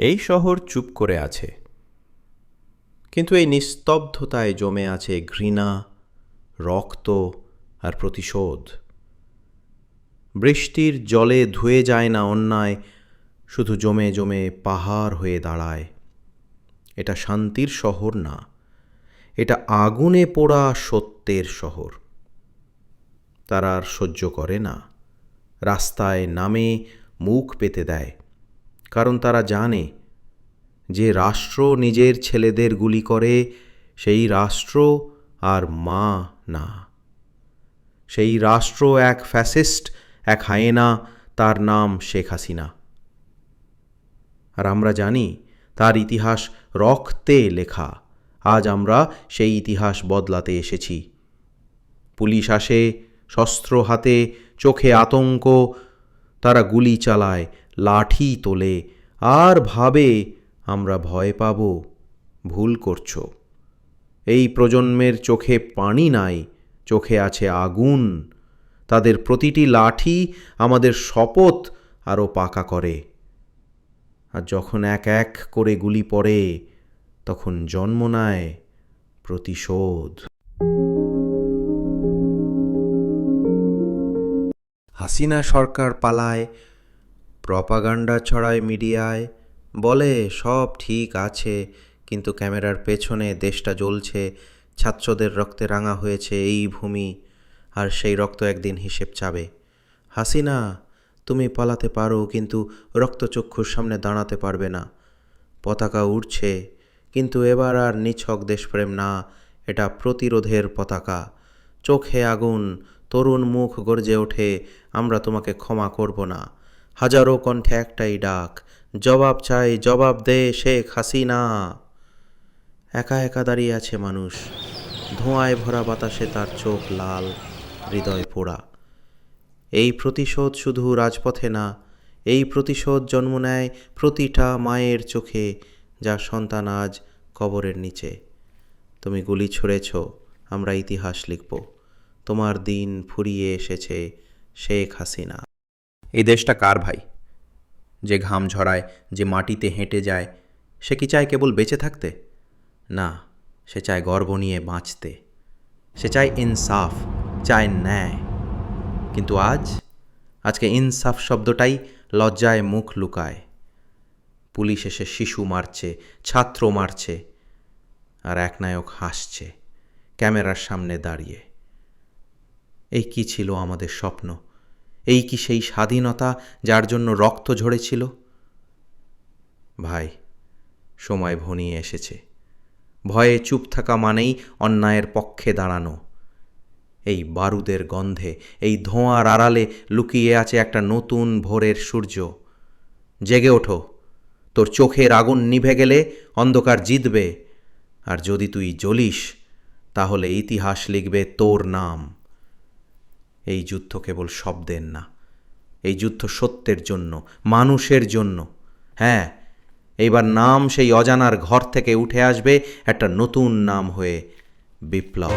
এই শহর চুপ করে আছে। কিন্তু এই নিস্তব্ধতায় জমে আছে ঘৃণা, রক্ত আর প্রতিশোধ। বৃষ্টির জলে ধুয়ে যায় না অন্যায়, শুধু জমে জমে পাহাড় হয়ে দাঁড়ায়। এটা শান্তির শহর না, এটা আগুনে পোড়া সত্যের শহর। তারা আর সহ্য করে না, রাস্তায় নামে মুখ পেতে দেয়। কারণ তারা জানে যে রাষ্ট্র নিজের ছেলেদের গুলি করে, সেই রাষ্ট্র আর মা না। সেই রাষ্ট্র এক ফ্যাসিস্ট, এক হায়েনা, তার নাম শেখ হাসিনা। আর আমরা জানি তার ইতিহাস রক্তে লেখা। আজ আমরা সেই ইতিহাস বদলাতে এসেছি। পুলিশ আসে, শস্ত্র হাতে, চোখে আতঙ্ক, তারা গুলি চালায় লাঠি তোলে, আর ভাবে আমরা ভয় পাব, ভুল করছ। এই প্রজন্মের চোখে পানি নাই, চোখে আছে আগুন। তাদের প্রতিটি লাঠি আমাদের শপথ আরও পাকা করে। আর যখন এক এক করে গুলি পড়ে, তখন জন্ম নেয় প্রতিশোধ। হাসিনা সরকার পালায় প্রপাগান্ডা ছড়ায় মিডিয়ায়। বলে, সব ঠিক আছে, কিন্তু ক্যামেরার পেছনে দেশটা জ্বলছে, ছাত্রদের রক্তে রাঙা হয়েছে এই ভূমি, আর সেই রক্ত একদিন হিসেব চাবে। হাসিনা, তুমি পালাতে পারো, কিন্তু রক্তচক্ষুর সামনে দাঁড়াতে পারবে না। পতাকা উড়ছে, কিন্তু এবার আর নিছক দেশপ্রেম না, এটা প্রতিরোধের পতাকা। চোখে আগুন, তরুণ মুখ গর্জে ওঠে, আমরা তোমাকে ক্ষমা করব না। হাজারো কণ্ঠে একটাই ডাক, জবাব চাই, জবাব দে শেখ হাসিনা। একা একা দাঁড়িয়ে আছে মানুষ, ধোঁয়ায় ভরা বাতাসে তার চোখ লাল, হৃদয় পোড়া। এই প্রতিশোধ শুধু রাজপথে না, এই প্রতিশোধ জন্ম নেয় প্রতিটা মায়ের চোখে যার সন্তান আজ কবরের নিচে। তুমি গুলি ছুঁড়েছ, আমরা ইতিহাস লিখব, তোমার দিন ফুরিয়ে এসেছে শেখ হাসিনা। এই দেশটা কার ভাই? যে ঘাম ঝরায়, যে মাটিতে হেঁটে যায়, সে কি চায় কেবল বেঁচে থাকতে? না, সে চায় গর্ব নিয়ে বাঁচতে। সে চায় ইনসাফ, চায় ন্যায়। কিন্তু আজ, আজকে ইনসাফ শব্দটাই লজ্জায় মুখ লুকায়। পুলিশ এসে শিশু মারছে, ছাত্র মারছে, আর একনায়ক হাসছে, ক্যামেরার সামনে দাঁড়িয়ে। এই কি ছিল আমাদের স্বপ্ন? এই কি সেই স্বাধীনতা যার জন্য রক্ত ঝরেছিল? ভাই, সময় ভনিয়ে এসেছে। ভয়ে চুপ থাকা মানেই অন্যায়ের পক্ষে দাঁড়ানো। এই বারুদের গন্ধে, এই ধোঁয়ার আড়ালে লুকিয়ে আছে একটা নতুন ভোরের সূর্য। জেগে ওঠো। তোর চোখের আগুন নিভে গেলে অন্ধকার জিতবে। আর যদি তুই জ্বলিস, তাহলে ইতিহাস লিখবে তোর নাম। এই যুদ্ধ কেবল শব্দের না। এই যুদ্ধ সত্যের জন্য, মানুষের জন্য। হ্যাঁ এইবার নাম সেই অজানার ঘর থেকে উঠে আসবে একটা নতুন নাম হয়ে বিপ্লব।